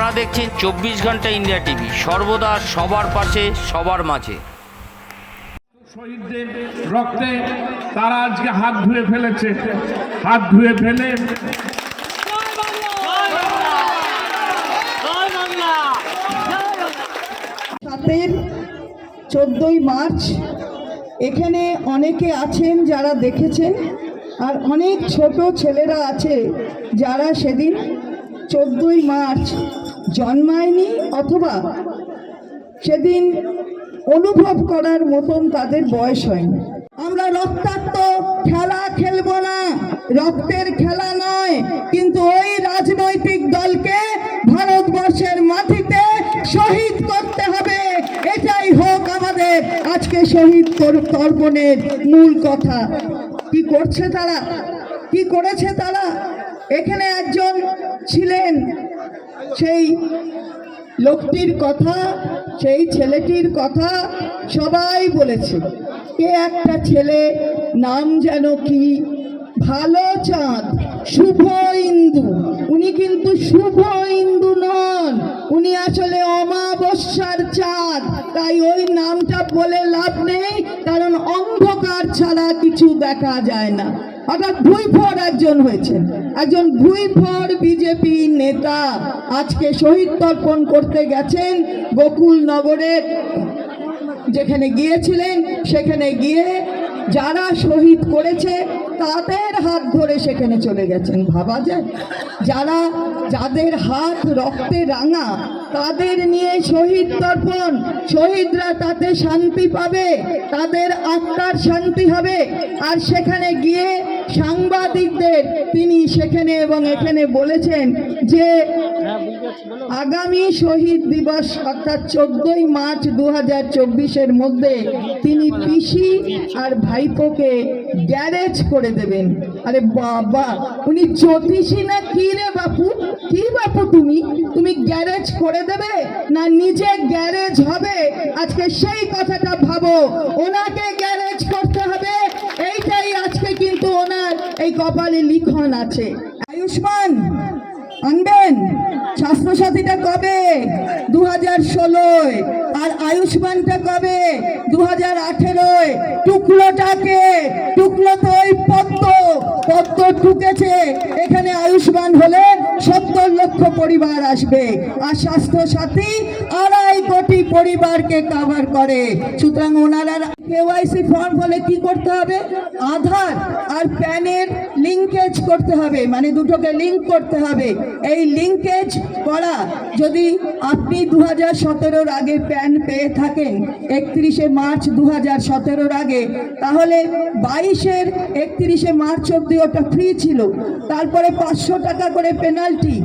আপনারা দেখছেন চব্বিশ ঘণ্টা ইন্ডিয়া টিভি। সর্বদা সবার পাশে সবার মাঝে। শহীদদের রক্তে তারা আজকে হাত ধুয়ে ফেলেছে। হাত ধুয়ে ফেলে সাতের চোদ্দোই মার্চ এখানে অনেকে আছেন যারা দেখেছেন আর অনেক ছোট ছেলেরা আছে যারা সেদিন চোদ্দই মার্চ জন্মায়নি অথবা সেদিন অনুভব করার মতন তাদের বয়স হয়নি। আমরা রক্তাক্ত, খেলা খেলব না। রক্তের খেলা নয়, কিন্তু ওই রাজনৈতিক দলকে ভারতবর্ষের মাটিতে শহীদ করতে হবে। এটাই হোক আমাদের আজকে শহীদ তর- তর্পণের মূল কথা। কি করছে তারা? কি করেছে তারা? এখানে একজন ছিলেন সেই লোকটির কথা, সেই ছেলেটির কথা সবাই বলেছে। কে একটা ছেলে নাম যেন কি? ভালো চাঁদ শুভ ইন্দু। উনি কিন্তু শুভ ইন্দু নন, উনি আসলে অমাবস্যার চাঁদ। তাই ওই নামটা বলে লাভ নেই, কারণ অন্ধকার ছাড়া কিছু দেখা যায় না। অর্থাৎ ভুইফর একজন হয়েছেন একজন ভুইফর বিজেপি নেতা আজকে শহীদ তর্পণ করতে গেছেন গোকুল নগরের যেখানে গিয়েছিলেন, সেখানে গিয়ে যারা শহীদ করেছে, তাদের হাত ধরে সেখানে চলে গেছেন। ভাবা যায়? যারা, যাদের হাত রক্তে রাঙা, তাদের নিয়ে শহীদ তর্পণ। শহীদরা তাতে শান্তি পাবে, তাদের আত্মার শান্তি হবে। আর সেখানে গিয়ে সাংবাদিকদের তিনি সেখানে এবং এখানে বলেছেন যে আগামী শহীদ দিবস অর্থাৎ চোদ্দই মার্চ দু হাজার চব্বিশের মধ্যে তিনি পিসি আর ভাইপোকে গ্যারেজ করে দেবেন। আরে বাবা উনি জ্যোতিষী না কি রে বাপু? কি বাপু তুমি? তুমি গ্যারেজ করে দেবে না নিজে গ্যারেজ হবে? আজকে সেই কথাটা ভাবো ওনাকে গ্যারেজ করতে হবে এইটাই আজকে কিন্তু ওনার এই কপালে লিখন আছে। আয়ুষ্মান, আনবেন। স্বাস্থ্যসাথীটা কবে? দু হাজার ষোলোয়। আর আয়ুষ্মানটা কবে? দু হাজার আঠেরোয়। টুকলোটাকে টুকলো তো ওই পদ্ম পদ্ম ঢুকেছে এখানে আয়ুষ্মান হলে সত্তর লক্ষ পরিবার আসবে। আর স্বাস্থ্যসাথী আড়াই কোটি পরিবারকে কাভার করে। সুতরাং ওনারা কেওয়াইসি ফর্ম হলে কি করতে হবে? আধার আর প্যানের লিঙ্কেজ করতে হবে। মানে দুটোকে লিঙ্ক করতে হবে। এই লিঙ্কেজ করা যদি আপনি দু হাজার সতেরোর আগে প্যান পেয়ে থাকেন, একত্রিশে মার্চ দু হাজার সতেরোর আগে, তাহলে বাইশের একত্রিশে মার্চ অব্দি ওটা ফ্রি ছিল। তারপরে পাঁচশো টাকা করে পেনাল্টি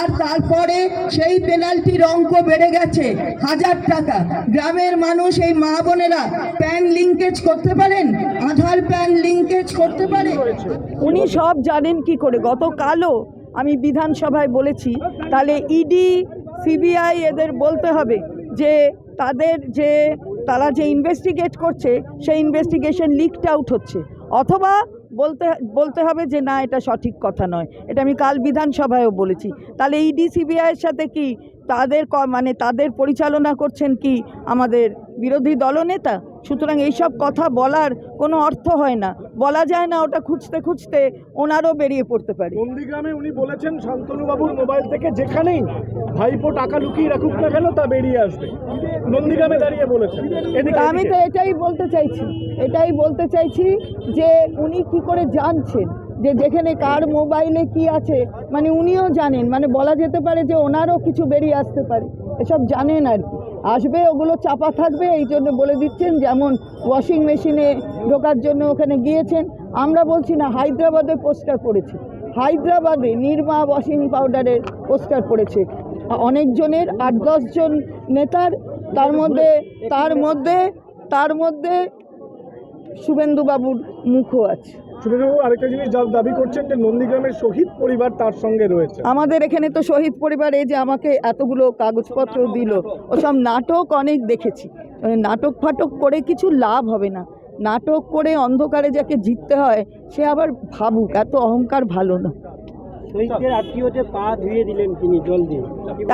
আর তারপরে সেই পেনাল্টির অঙ্ক বেড়ে গেছে, হাজার টাকা। গ্রামের মানুষ, এই মা বোনেরা প্যান লিঙ্কেজ করতে পারেন? আধার প্যান লিঙ্কেজ করতে পারে? উনি সব জানেন কি করে? গতকালও আমি বিধানসভায় বলেছি, তাহলে ইডি সিবিআই এদের বলতে হবে যে তাদের যে, তারা যে ইনভেস্টিগেট করছে, সেই ইনভেস্টিগেশন লিকড আউট হচ্ছে। অথবা বলতে বলতে হবে যে না, এটা সঠিক কথা নয়। এটা আমি কাল বিধানসভায়ও বলেছি। তাহলে ইডি সিবিআইয়ের সাথে কি তাদের ক- মানে তাদের পরিচালনা করছেন কি আমাদের বিরোধী দলনেতা? সুতরাং এইসব কথা বলার কোনো অর্থ হয় না। বলা যায় না ওটা খুঁজতে খুঁজতে ওনারও বেরিয়ে পড়তে পারে। নন্দীগ্রামে উনি বলেছেন শান্তনুবাবুর মোবাইল থেকে যেখানেই ভাইপো টাকা লুকিয়ে রাখুক না কেন তা বেরিয়ে আসবে। নন্দীগ্রামে দাঁড়িয়ে বলেছেন। আমি তো এটাই বলতে চাইছি এটাই বলতে চাইছি যে উনি কি করে জানছেন যে যেখানে কার মোবাইলে কি আছে মানে উনিও জানেন মানে বলা যেতে পারে যে ওনারও কিছু বেরিয়ে আসতে পারে, এসব জানেন আর কি। আসবে, ওগুলো চাপা থাকবে, এই জন্য বলে দিচ্ছেন যেমন ওয়াশিং মেশিনে ঢোকার জন্য ওখানে গিয়েছেন। আমরা বলছি না, হায়দ্রাবাদে পোস্টার পড়েছে। হায়দ্রাবাদে নির্মা ওয়াশিং পাউডারের পোস্টার পড়েছে। অনেকজনের, আট দশজন নেতার, তার মধ্যে তার মধ্যে তার মধ্যে শুভেন্দুবাবুর মুখও আছে। সুবিধাবাবু আরেকটা জিনিস যা- দাবি করছেন যে নন্দীগ্রামের শহীদ পরিবার তার সঙ্গে রয়েছে। আমাদের এখানে তো শহীদ পরিবার এই যে আমাকে এতগুলো কাগজপত্র দিল ওসব নাটক অনেক দেখেছি। নাটক ফাটক করে কিছু লাভ হবে না। নাটক করে অন্ধকারে যাকে জিততে হয় সে আবার ভাবুক এত অহংকার ভালো না। পা ধুয়ে দিলেন তিনি জল দিয়ে।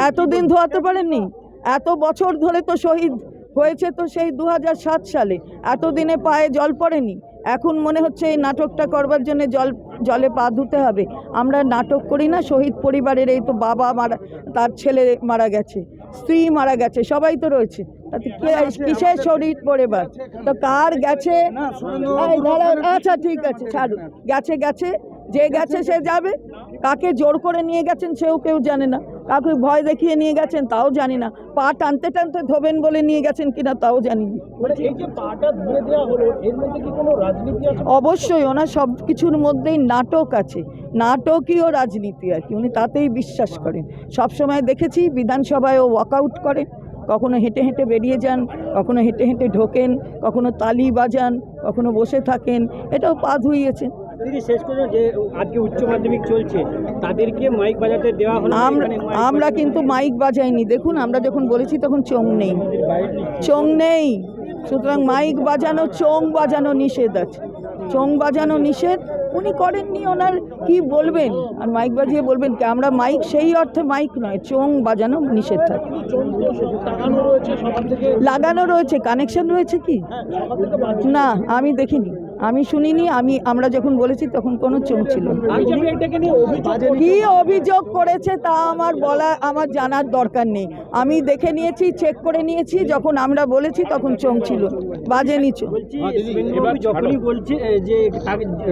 এতদিন ধোয়াতে পারেননি? এত বছর ধরে তো শহীদ হয়েছে তো সেই দু হাজার সাত সালে। এতদিনে পায়ে জল পড়েনি? এখন মনে হচ্ছে এই নাটকটা করবার জন্য জল জলে পা ধুতে হবে। আমরা নাটক করি না শহীদ পরিবারের এই তো বাবা মারা তার ছেলে মারা গেছে স্ত্রী মারা গেছে সবাই তো রয়েছে। তাতে কে- কিসের শরীর পরিবার তো কার গেছে? আচ্ছা ঠিক আছে ছাড়ুন। গেছে গেছে যে গেছে সে যাবে। কাকে জোর করে নিয়ে গেছেন সেও কেউ জানে না। কাউকে ভয় দেখিয়ে নিয়ে গেছেন তাও জানি না। পা টানতে টানতে ধোবেন বলে নিয়ে গেছেন কিনা তাও জানি না। মানে এই যে পাটা ধরে দেওয়া হলো এর মধ্যে কি কোনো রাজনীতি আছে? অবশ্যই ওনার সব কিছুর মধ্যেই নাটক আছে। নাটকীয় রাজনীতি আর কি উনি তাতেই বিশ্বাস করেন। সবসময় দেখেছি বিধানসভায় ও ওয়াকআউট করেন। কখনো হেঁটে হেঁটে বেরিয়ে যান কখনো হেঁটে হেঁটে ঢোকেন কখনো তালি বাজান কখনো বসে থাকেন এটাও পা ধুইয়েছেন। দিদি শেষ করে যে আজকে উচ্চ মাধ্যমিক চলছে তাদেরকে মাইক বাজাতে দেওয়া হলো আমরা আমরা কিন্তু মাইক বাজাইনি। দেখুন আমরা যখন বলেছি তখন চোং নেই। চোং নেই। সুতরাং মাইক বাজানো চোং বাজানো নিষেধ আছে। চোং বাজানো নিষেধ উনি করেননি, ওনার কি বলবেন? আর মাইক বাজিয়ে বলবেন কি, আমরা মাইক সেই অর্থে মাইক নয়, চোং বাজানো নিষেধ থাকে। লাগানো রয়েছে, কানেকশন রয়েছে কি। না, আমি দেখিনি। আমি শুনিনি আমি আমরা যখন বলেছি তখন কোনো চোং ছিল না। বিজেপি অভিযোগ কি অভিযোগ করেছে তা আমার বলা আমার জানার দরকার নেই। আমি দেখে নিয়েছি চেক করে নিয়েছি যখন আমরা বলেছি তখন চোং ছিল। বাজেনি চোং বলছি যখনই বলছে যে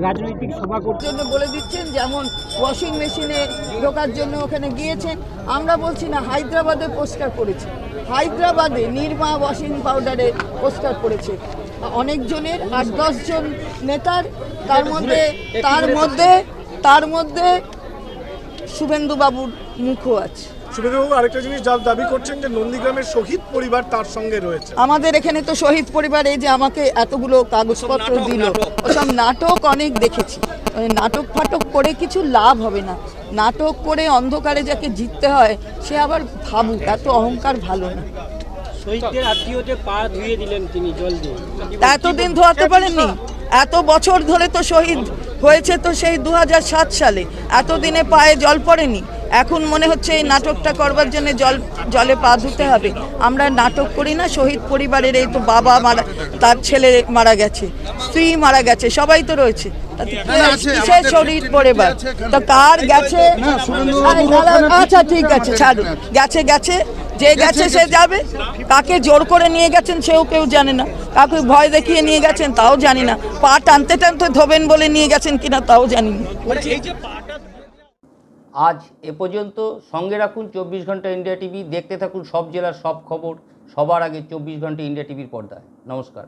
রাজনৈতিক সভা করতে জন্য বলে দিচ্ছেন যেমন ওয়াশিং মেশিনে ঢোকার জন্য ওখানে গিয়েছেন। আমরা বলছি না হায়দ্রাবাদে পোস্টার করেছি। হায়দ্রাবাদে নির্মা ওয়াশিং পাউডারে পোস্টার করেছে। অনেকজনের আট দশজন নেতার তার মধ্যে তার মধ্যে তার মধ্যে শুভেন্দুবাবুর মুখও আছে। শুভেন্দুবাবু আরেকটা জিনিস যার দাবি করছেন যে নন্দীগ্রামের শহীদ পরিবার তার সঙ্গে রয়েছে। আমাদের এখানে তো শহীদ পরিবার এই যে আমাকে এতগুলো কাগজপত্র দিল। ওসব নাটক অনেক দেখেছি। নাটক ফাটক করে কিছু লাভ হবে না। নাটক করে অন্ধকারে যাকে জিততে হয় সে আবার ভাবুক এত অহংকার ভালো না। শহীদদের আত্মীয়তে পা ধুয়ে দিলেন তিনি জল দিয়ে। এতদিন ধোয়াতে পারেননি? এত বছর ধরে তো শহীদ হয়েছে তো সেই দুহাজার সাত সালে। এতদিনে পায়ে জল পড়েনি। এখন মনে হচ্ছে এই নাটকটা করবার জন্য জল জলে পা ধুতে হবে। আমরা নাটক করি না শহীদ পরিবারের এই তো বাবা মারা তার ছেলে মারা গেছে স্ত্রী মারা গেছে সবাই তো রয়েছে। কিসের শরীর পরিবার তো কার গেছে? আচ্ছা ঠিক আছে ছাড়ুন। গেছে গেছে? যে গেছে সে যাবে। কাকে জোর করে নিয়ে গেছেন সেও কেউ জানে না। কাকে ভয় দেখিয়ে নিয়ে গেছেন তাও জানি না। পা টানতে টানতে ধোবেন বলে নিয়ে গেছেন কিনা তাও জানি না। আজ এ পর্যন্ত সঙ্গে রাখুন চব্বিশ ঘণ্টা ইন্ডিয়া টিভি। দেখতে থাকুন সব জেলার সব খবর। সবার আগে চব্বিশ ঘণ্টা ইন্ডিয়া টিভির পর্দায়। নমস্কার।